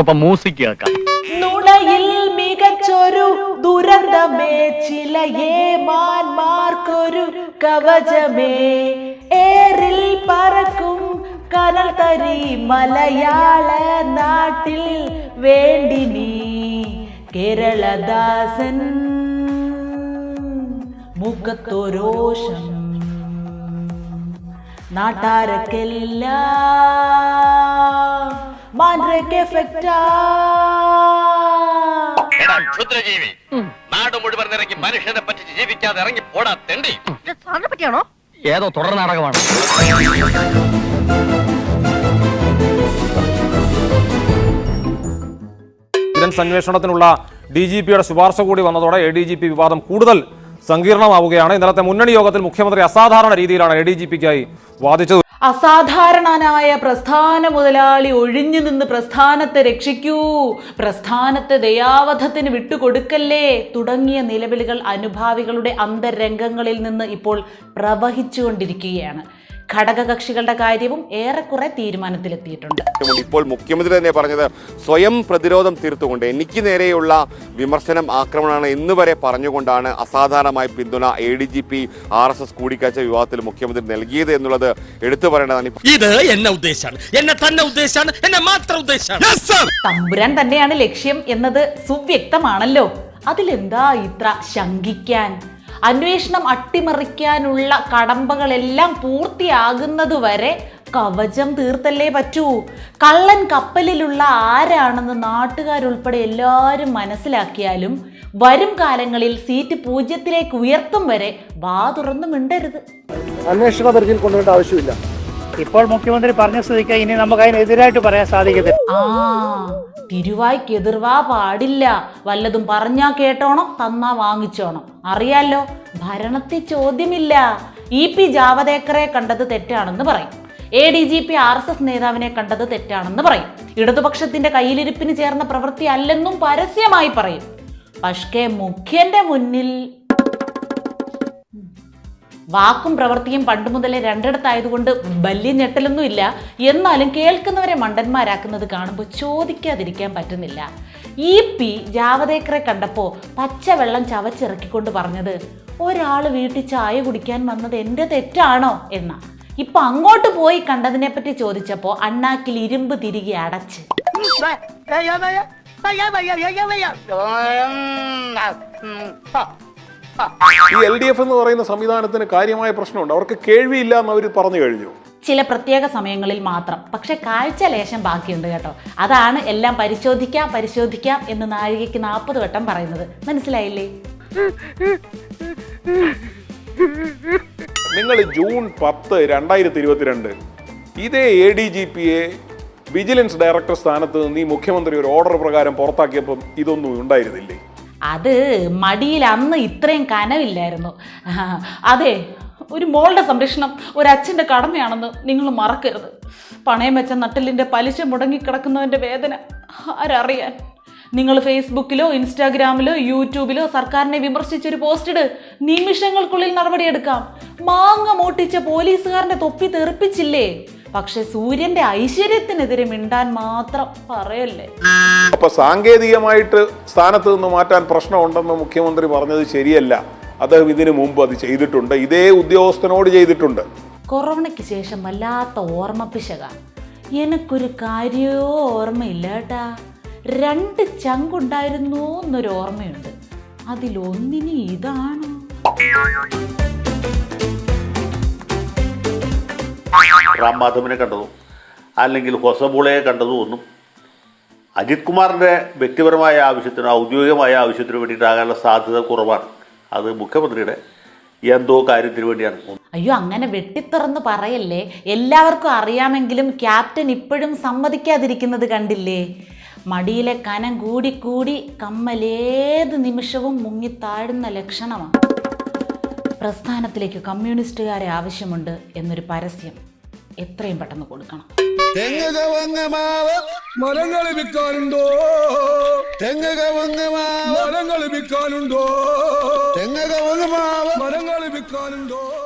സ്വപ്പം music കേൾക്കാം. നുണയിൽ മികച്ചൊരു ദുരന്തമേ ചിലയേ മാൻമാർക്കൊരു കവചമേ. ഏറിൽ പറക്കും കനൽ തരി മലയാള നാട്ടിൽ വേണ്ടി നീ. കേരളദാസൻ മുഖത്തൊരോഷം നാട്ടാരക്കെല്ലാം മാൻഡ്രയ്ക്ക് എഫക്റ്റാ. ക്ഷുദ്രജീവി നാട് മുഴുവൻ ഇറങ്ങി മനുഷ്യനെ പറ്റിച്ച് ജീവിക്കാതെ ഇറങ്ങി പോടാ തെണ്ടി. സാറിനെ പറ്റിയാണോ? ഏതോ തുടർ നാടകമാണ്. വിജിലൻസ് അന്വേഷണത്തിനുള്ള ഡി ജി പിയുടെ ശുപാർശ കൂടി വന്നതോടെ എ ഡി ജി പി വിവാദം കൂടുതൽ സങ്കീർണമാവുകയാണ്. ഇന്നലത്തെ മുന്നണി യോഗത്തിൽ മുഖ്യമന്ത്രി അസാധാരണ രീതിയിലാണ് എ ഡി ജി പിക്കായി വാദിച്ചത്. അസാധാരണനായ പ്രസ്ഥാന മുതലാളി ഒഴിഞ്ഞു നിന്ന് പ്രസ്ഥാനത്തെ രക്ഷിക്കൂ. പ്രസ്ഥാനത്തെ ദയാവധത്തിന് വിട്ടുകൊടുക്കല്ലേ? തുടങ്ങിയ നിലവിളികൾ അനുഭാവികളുടെ അന്തരംഗങ്ങളിൽ നിന്ന് ഇപ്പോൾ പ്രവഹിച്ചുകൊണ്ടിരിക്കുകയാണ്. ഘടകകക്ഷികളുടെ കാര്യവും ഏറെക്കുറെ തീരുമാനത്തിലെത്തിയിട്ടുണ്ട്. ഇപ്പോൾ മുഖ്യമന്ത്രി തന്നെ പറഞ്ഞത് സ്വയം പ്രതിരോധം തീർത്തുകൊണ്ട് എനിക്ക് നേരെയുള്ള വിമർശനം ആക്രമണമാണ് എന്ന് വരെ പറഞ്ഞുകൊണ്ടാണ് അസാധാരണമായ പിന്തുണ A D G P R S S കൂടിക്കാഴ്ച വിവാദത്തിൽ മുഖ്യമന്ത്രി നൽകിയത് എന്നുള്ളത് എടുത്തു പറയേണ്ടതാണ്. ഇത് എന്നെ ഉദ്ദേശാണ്. എന്നെ തന്നെ ഉദ്ദേശാണ്. എന്നെ മാത്രം ഉദ്ദേശാണ്. തമ്പുരാൻ തന്നെയാണ് ലക്ഷ്യം എന്നത് സുവ്യക്തമാണല്ലോ. അതിലെന്താ ഇത്ര ശങ്കിക്കാൻ? അന്വേഷണം അട്ടിമറിക്കാനുള്ള കടമ്പകളെല്ലാം പൂർത്തിയാകുന്നതുവരെ കവചം തീർത്തല്ലേ പറ്റൂ? കള്ളൻ കപ്പലിലുള്ള ആരാണെന്ന് നാട്ടുകാരുൾപ്പെടെ എല്ലാവരും മനസ്സിലാക്കിയാലും വരും കാലങ്ങളിൽ സീറ്റ് പൂജ്യത്തിലേക്ക് ഉയർത്തും വരെ വാ മിണ്ടരുത്. അന്വേഷണ പരിധിയിൽ കൊണ്ടുവരേണ്ട ആവശ്യമില്ല. ഇപ്പോൾ മുഖ്യമന്ത്രി പറഞ്ഞ സ്ഥിതിക്ക് ഇനി നമുക്ക് അതിനെതിരായിട്ട് പറയാൻ സാധിക്കത്തില്ല. ആ തിരുവായ്ക്ക് എതിർവാ പാടില്ല. വല്ലതും പറഞ്ഞാ കേട്ടോണം തന്നാ വാങ്ങിച്ചോണം. അറിയാലോ ഭരണത്തിൽ ചോദ്യമില്ല. ഇ പി ജാവദേക്കറെ കണ്ടത് തെറ്റാണെന്ന് പറയും. A D G P R S S നേതാവിനെ കണ്ടത് തെറ്റാണെന്ന് പറയും. ഇടതുപക്ഷത്തിന്റെ കയ്യിലിരിപ്പിന് ചേർന്ന പ്രവൃത്തി അല്ലെന്നും പരസ്യമായി പറയും. പക്ഷേ മുഖ്യന്റെ മുന്നിൽ വാക്കും പ്രവൃത്തിയും പണ്ട് മുതലേ രണ്ടിടത്തായതുകൊണ്ട് വലിയ ഞെട്ടലൊന്നും ഇല്ല എന്നാലും കേൾക്കുന്നവരെ മണ്ടന്മാരാക്കുന്നത് കാണുമ്പോൾ ചോദിക്കാതിരിക്കാൻ പറ്റുന്നില്ല ഈ പി ജാവദേക്കറെ കണ്ടപ്പോൾ പച്ചവെള്ളം ചവച്ചിറക്കിക്കൊണ്ട് പറഞ്ഞത് ഒരാൾ വീട്ടിൽ ചായ കുടിക്കാൻ വന്നത് എന്റെ തെറ്റാണോ എന്നാ ഇപ്പൊ അങ്ങോട്ട് പോയി കണ്ടതിനെ പറ്റി ചോദിച്ചപ്പോൾ അണ്ണാക്കിൽ ഇരുമ്പ് തിരികെ അടച്ച് ഈ എൽ ഡി എഫ് എന്ന് പറയുന്ന സംവിധാനത്തിന് കാര്യമായ പ്രശ്നമുണ്ട്. അവർക്ക് കേൾവിയില്ല എന്ന് അവർ പറഞ്ഞു കഴിഞ്ഞു. ചില പ്രത്യേക സമയങ്ങളിൽ മാത്രം. പക്ഷെ കാഴ്ച ലേശം ബാക്കിയുണ്ട് കേട്ടോ. അതാണ് എല്ലാം പരിശോധിക്കാം പരിശോധിക്കാം എന്ന് നാഴികയ്ക്ക് നാൽപ്പത് വട്ടം പറയുന്നത്. മനസ്സിലായില്ലേ? നിങ്ങൾ ജൂൺ പത്ത് രണ്ടായിരത്തി ഇരുപത്തിരണ്ട് ഇതേ എ ഡി ജി പിയെ വിജിലൻസ് ഡയറക്ടർ സ്ഥാനത്ത് നിന്ന് ഈ മുഖ്യമന്ത്രി ഒരു ഓർഡർ പ്രകാരം പുറത്താക്കിയപ്പം ഇതൊന്നും ഉണ്ടായിരുന്നില്ലേ? അത് മടിയിൽ അന്ന് ഇത്രയും കനവില്ലായിരുന്നു. അതെ ഒരു മോളുടെ സംരക്ഷണം ഒരു അച്ഛന്റെ കടമയാണെന്ന് നിങ്ങൾ മറക്കരുത്. പണയം വെച്ച നട്ടലിന്റെ പലിശ മുടങ്ങിക്കിടക്കുന്നവന്റെ വേദന ആരറിയാൻ? നിങ്ങൾ ഫേസ്ബുക്കിലോ ഇൻസ്റ്റാഗ്രാമിലോ യൂട്യൂബിലോ സർക്കാരിനെ വിമർശിച്ചൊരു പോസ്റ്റിട് നിമിഷങ്ങൾക്കുള്ളിൽ നടപടിയെടുക്കാം. മാങ്ങ മോട്ടിച്ച പോലീസുകാരന്റെ തൊപ്പി തെറിപ്പിച്ചില്ലേ? പക്ഷെ സൂര്യന്റെ ഐശ്വര്യത്തിനെതിരെ മിണ്ടാൻ മാത്രം പറയല്ലേ? അപ്പൊ സാങ്കേതികമായിട്ട് സ്ഥാനത്ത് നിന്ന് മാറ്റാൻ പ്രശ്നമുണ്ടെന്ന് മുഖ്യമന്ത്രി പറഞ്ഞത് ശരിയല്ല. അദ്ദേഹം ഇതിനു മുമ്പ് അത് ചെയ്തിട്ടുണ്ട്. ഇതേ ഉദ്യോഗസ്ഥനോട് ചെയ്തിട്ടുണ്ട്. കൊറോണയ്ക്ക് ശേഷം വല്ലാത്ത ഓർമ്മപ്പിശക എനിക്കൊരു കാര്യമോ ഓർമ്മയില്ല കേട്ടാ രണ്ട് ചങ്കുണ്ടായിരുന്നു എന്നൊരു ഓർമ്മയുണ്ട്. അതിലൊന്നിനി ഇതാണോ. റാം മാധവനെ കണ്ടതും അല്ലെങ്കിൽ ഹൊസബുളയെ കണ്ടതും ഒന്നും അജിത് കുമാറിന്റെ വ്യക്തിപരമായ ആവശ്യത്തിനോ ഔദ്യോഗികമായ ആവശ്യത്തിനോ വേണ്ടിയിട്ടാകാനുള്ള സാധ്യത കുറവാണ്. അത് മുഖ്യമന്ത്രിയുടെ എന്തോ കാര്യത്തിന് വേണ്ടിയാണ്. അയ്യോ അങ്ങനെ വെട്ടിത്തുറന്ന് പറയല്ലേ? എല്ലാവർക്കും അറിയാമെങ്കിലും ക്യാപ്റ്റൻ ഇപ്പോഴും സമ്മതിക്കാതിരിക്കുന്നത് കണ്ടില്ലേ? മടിയിലെ കനം കൂടി കൂടി കമ്മലേത് നിമിഷവും മുങ്ങി താഴുന്ന ലക്ഷണമാണ് പ്രസ്ഥാനത്തിലേക്ക് കമ്മ്യൂണിസ്റ്റുകാരെ ആവശ്യമുണ്ട് എന്നൊരു പരസ്യം എത്രയും പെട്ടെന്ന് കൊടുക്കണം. മരങ്ങൾ വിൽക്കാനുണ്ടോ? തെങ്ങ മരങ്ങൾ വിൽക്കാനുണ്ടോ? തെങ്ങ മരങ്ങൾ വിൽക്കാനുണ്ടോ?